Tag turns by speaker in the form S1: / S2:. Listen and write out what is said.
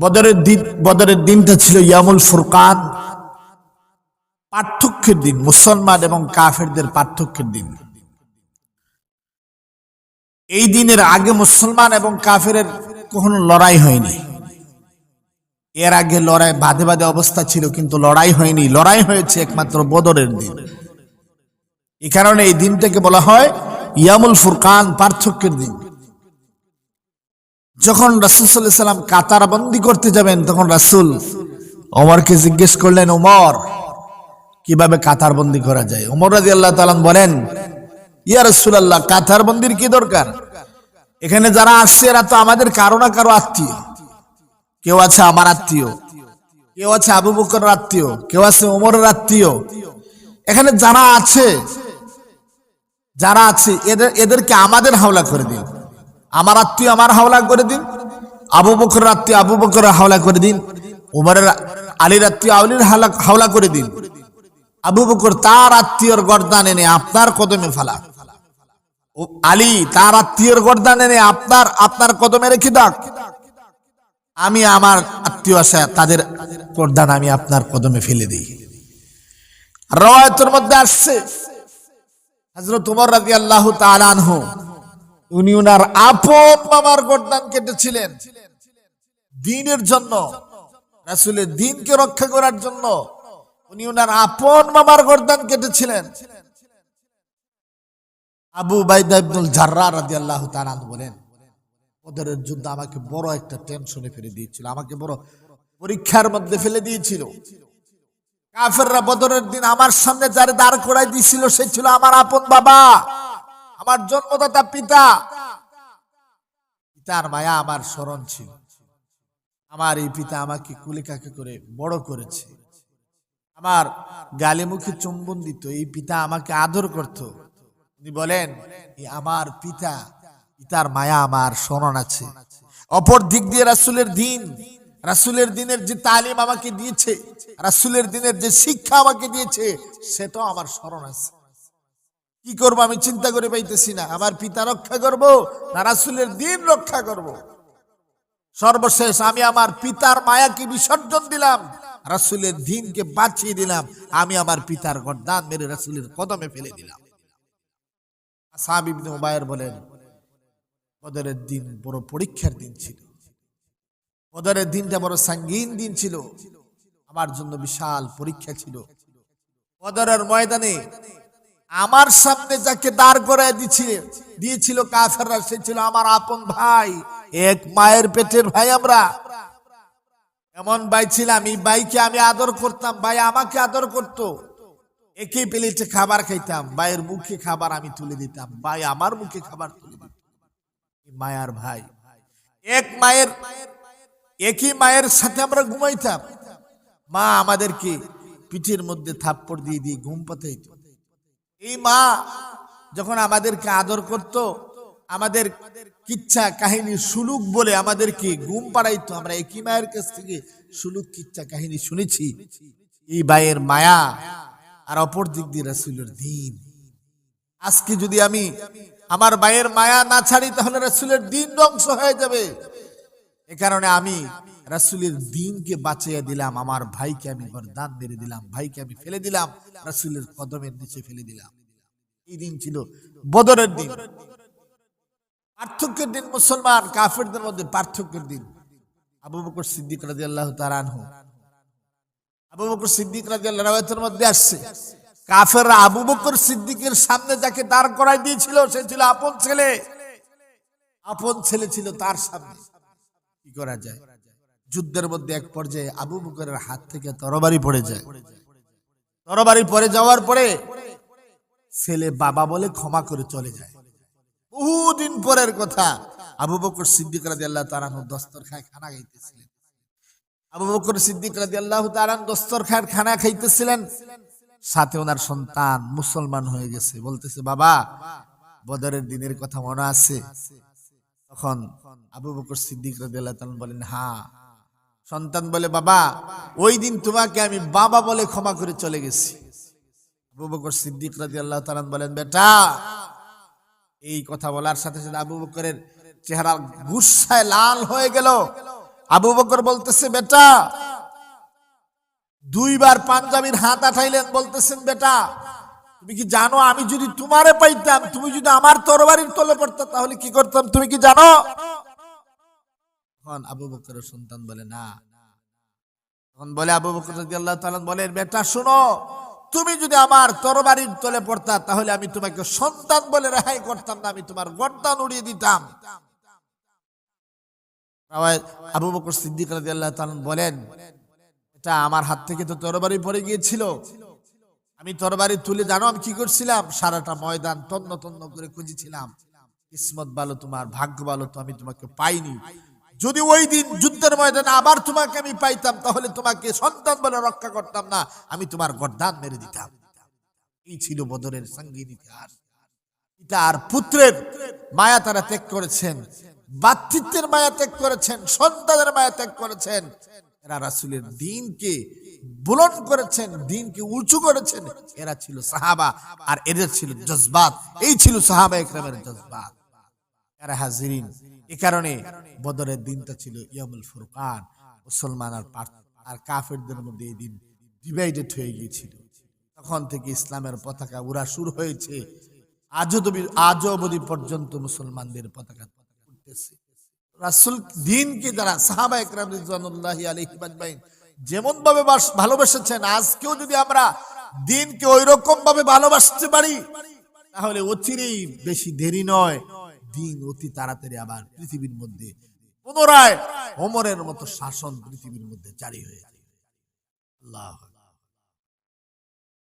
S1: বদরের দিন বদরের দিনটা ছিল ইয়ামুল ফুরকান। পার্থক্যের দিন, মুসলমান এবং কাফেরদের পার্থক্যের দিন। এই দিনের আগে মুসলমান এবং কাফেরের কখনো লড়াই হয়নি। এর আগে লড়াই বাধে বাধে অবস্থা ছিল, কিন্তু লড়াই হয়নি। লড়াই হয়েছে একমাত্র বদরের দিন। এই কারণে এই দিনটাকে বলা হয় ইয়ামুল ফুরকান পার্থক্যের দিন। যখন রাসুল সাল্লাহ সাল্লাম কাতার বন্দি করতে যাবেন, তখন রাসুল ওমরকে জিজ্ঞেস করলেন, ওমর, কীভাবে কাতার বন্দি করা যায়? ওমর রাজি আল্লাহ তালাম বলেন, ইয়া রসুল আল্লাহ কাতার বন্দির কি দরকার? এখানে যারা আসছে, এরা তো আমাদের কারও না কারও আত্মীয়। কেউ আছে আমার আত্মীয়, কেউ আছে আবু বকর আত্মীয়, কেউ আছে ওমরের আত্মীয়। এখানে যারা আছে যারা আছে, এদের, এদেরকে আমাদের হাওলা করে দিন। আমার আত্মীয় আমার হাওলা করে দিন। আবু বকর আত্মীয় আবু বকর হাওলা করে দিন। উমরের আলীর আত্মীয় আলীর হাওলা হাওলা করে দিন। আবু বকর তার আত্মীয়র গর্দান এনে আপনার কদমে ফেলা। আলী তার আত্মীয়র গর্দান এনে আপনার আপনার কদমে রেখে দাক আমি আমার আত্মীয় আসা, তাদের গর্দান আমি আপনার কদমে ফেলে দিই। রওয়ায়তের মধ্যে আসছে হজরত উমর রাজি আল্লাহ তালানহু উনি উনার আপন মামার গর্দান কেটেছিলেন। দিনের জন্য, রাসুলের দিনকে রক্ষা করার জন্য উনি উনার আপন মামার গর্দান কেটেছিলেন। আবু বাইদা ইবনুল জাররা আল্লাহ তালান বলেন ওদের যুদ্ধ আমাকে বড় একটা টেনশনে ফেলে দিয়েছিল, আমাকে বড় পরীক্ষার মধ্যে ফেলে দিয়েছিল। কাফেররা বদরের দিন আমার সামনে যারে দাঁড় করাই দিয়েছিল, সে ছিল আমার আপন বাবা। আমার জন্মদাতা পিতা। পিতার মায়া আমার স্মরণ ছিল। আমার এই পিতা আমাকে কুলিকাকে করে বড় করেছে। আমার গালে মুখে চুম্বন দিত। এই পিতা আমাকে আদর করত। উনি বলেন আমার পিতা, পিতার মায়া আমার স্মরণ আছে। অপর দিক দিয়ে রাসুলের দিন, রাসুলের দিনের যে তালিম আমাকে দিয়েছে, রাসুলের দিনের যে শিক্ষা আমাকে দিয়েছে, সেটাও আমার স্মরণ আছে। কি করব আমি চিন্তা করে পাইতেছি না। আমার পিতা রক্ষা করব, না রাসুলের দিন রক্ষা করব। সর্বশেষ আমি আমার পিতার মায়াকে বিসর্জন দিলাম, রাসুলের দিনকে বাঁচিয়ে দিলাম, আমি আমার পিতার গর্দান মেরে রাসুলের কদমে ফেলে দিলাম। সাহাব ইবনে উবায়ের বলেন বদরের দিন বড় পরীক্ষার দিন ছিল। বদরের দিনটা বড় সাঙ্গীন দিন ছিল। আমার জন্য বিশাল পরীক্ষা ছিল। বদরের ময়দানে আমার সামনে যাকে দাঁড় করায় দিচ্ছে দিয়েছিল কাফেররা, সে ছিল আমার আপন ভাই, এক মায়ের পেটের ভাই আমরা। এমন ভাই ছিলাম, এই ভাইকে আমি আদর করতাম, ভাই আমাকে আদর করতো। একই প্লেটে খাবার খাইতাম, ভাইয়ের মুখে খাবার আমি তুলে দিতাম, ভাই আমার মুখে খাবার তুলে এই মায়ার ভাই। এক মায়ের, একই মায়ের সাথে আমরা ঘুমাইতাম। মা আমাদেরকে পিঠের মধ্যে থাপ্পড় দিয়ে দিয়ে ঘুম পাতাইত। এই মা যখন আমাদেরকে আদর করত, আমাদের কিচ্ছা কাহিনী সুলুক বলে আমাদেরকে ঘুম পাড়াইতো। আমরা একই মায়ের কাছ থেকে সুলুক কিচ্ছা কাহিনী শুনেছি। এই ভাইয়ের মায়া আর অপর দিক দিয়ে রাসুলের দিন। আজকে যদি আমি আমার ভাইয়ের মায়া না ছাড়ি, তাহলে রাসুলের দিন ধ্বংস হয়ে যাবে। এ কারণে আমি রাসুলের দিনকে বাঁচিয়ে দিলাম, আমার ভাইকে আমি বরদান মেরে দিলাম, ভাইকে আমি ফেলে দিলাম, রাসুলের কদমের নিচে ফেলে দিলাম। এই দিন ছিল বদরের দিন। পার্থক্যের দিন মুসলমান, কাফেরদের মধ্যে পার্থক্যের দিন। আবু বকর সিদ্দিক রাজি আল্লাহ তারানহ আবু বকর সিদ্দিক রাজি আল্লাহ মধ্যে আসছে, কাফেররা আবু বকর সিদ্দিকের সামনে যাকে দাঁড় করাই দিয়েছিল, সে ছিল আপন ছেলে। আপন ছেলে ছিল তার সামনে। কি করা যায়? যুদ্ধের মধ্যে এক পর্যায়ে আবু বকরের হাত থেকে তরবারি পড়ে যায়। তরবারি পড়ে যাওয়ার পরে ছেলে বাবা বলে ক্ষমা করে চলে যায়। বহুদিন পরের কথা আবু বকর সিদ্দিক রাজি আল্লাহ তারান দস্তর খায় খানা খাইতেছিলেন। আবু বকর সিদ্দিক রাজি আল্লাহ তারান দস্তর খায় খানা খাইতেছিলেন। সাথে ওনার সন্তান মুসলমান হয়ে গেছে। বলতেছে, বাবা, বদরের দিনের কথা মনে আছে। তখন আবু বকর সিদ্দিক রাজি আল্লাহ বলেন হ্যাঁ সন্তান বলে, বাবা, ওই দিন তোমাকে আমি বাবা বলে ক্ষমা করে চলে গেছি। আবু বকর সিদ্দিক রাজি আল্লাহ তালান বলেন, বেটা, এই কথা বলার সাথে সাথে আবু বকরের চেহারা গুসায় লাল হয়ে গেল। আবু বকর বলতেছে, বেটা, দুইবার পাঞ্জাবির হাত আঠাইলেন। বলতেছেন, বেটা, তুমি কি জানো আমি যদি তোমারে পাইতাম, তুমি যদি আমার তরবারির তলে পড়তাম তাহলে কি করতাম? তুমি কি জানো? তখন আবু বকরের সন্তান বলে, না। তখন বলে আবু বকর আল্লাহ বলেন বেটা, শোনো, তুমি যদি আমার তরবারির তলে পড়তা, তাহলে আমি তোমাকে সন্তান বলে রেহাই করতাম না, আমি তোমার গর্দান উড়িয়ে দিতাম। আবু বকর সিদ্দিক রাদিয়াল্লাহু তাআলা বলেন এটা আমার হাত থেকে তো তরবারি পড়ে গিয়েছিল। আমি তরবারি তুলে, জানো আমি কি করছিলাম? সারাটা ময়দান তন্ন তন্ন করে খুঁজেছিলাম। কিসমত ভালো তোমার, ভাগ্য ভালো তো আমি তোমাকে পাইনি। যদি ওই দিন যুদ্ধের ময়দানে আবার তোমাকে আমি পাইতাম, তাহলে তোমাকে সন্তান বলে রক্ষা করতাম না, আমি তোমার গর্দান মেরে দিতাম। এই ছিল বদরের সঙ্গীন ইতিহাস। পিতা আর পুত্রের মায়া তারা ত্যাগ করেছেন, বাতৃত্বের মায়া ত্যাগ করেছেন, সন্তানের মায়া ত্যাগ করেছেন। এরা রাসুলের দিনকে বুলন করেছেন, দিনকে উঁচু করেছেন। এরা ছিল সাহাবা আর এদের ছিল জজবাত। এই ছিল সাহাবা একরামের জজবাত। এরা হাজিরিন? এ কারণে বদরের দিনটা ছিল ইয়ামুল ফুরকান। মুসলমান আর আর কাফেরদের মধ্যে এই দিন ডিভাইডেড হয়ে গিয়েছিল। তখন থেকে ইসলামের পতাকা উড়া শুরু হয়েছে। আজও আজও অবধি পর্যন্ত মুসলমানদের পতাকা উঠতেছে রাসুল দিনকে যারা সাহাবা একরাম রিজওয়ানুল্লাহি আলাইহিম আজমাইন যেমন ভাবে বাস- ভালোবেসেছেন, আজকেও যদি আমরা দিনকে ওই রকম ভাবে ভালোবাসতে পারি, তাহলে অচিরেই বেশি দেরি নয়। দিন অতি তাড়াতাড়ি আবার পৃথিবীর মধ্যে, পুনরায় অমরের মতো শাসন পৃথিবীর মধ্যে জারি হয়ে আল্লাহ